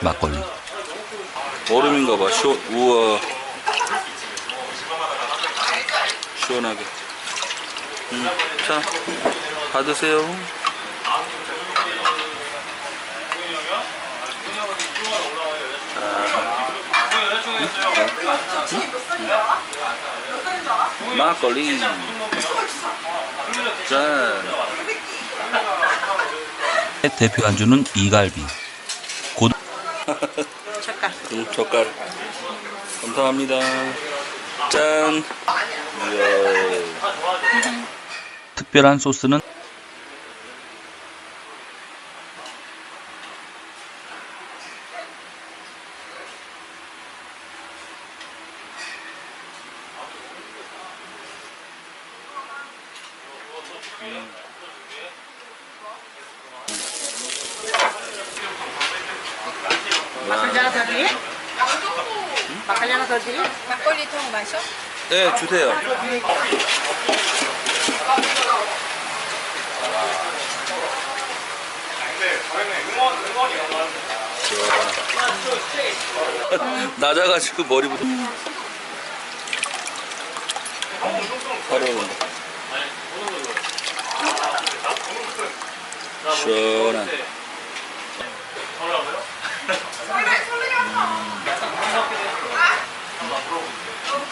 막걸리. 얼음인가 봐. 시원, 우와. 시원하게. 음, 자, 받으세요. 자, 막걸리. 짠. 대표 안주는 이갈비. 곧 잠깐. 음, 젓갈. 감사합니다. 짠. 이야. 특별한 소스는 막걸리 하나 더 드리? 막걸리 하나 더 드리? 막걸리 통 마셔? 네, 주세요. 낮아가지고 머리부터 바로. 시원한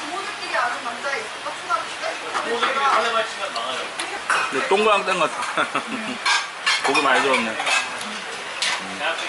부모들끼리 아는 남자 있어? 초등학교 때? 근데 동그랑땡 같아. 고기 많이 들었네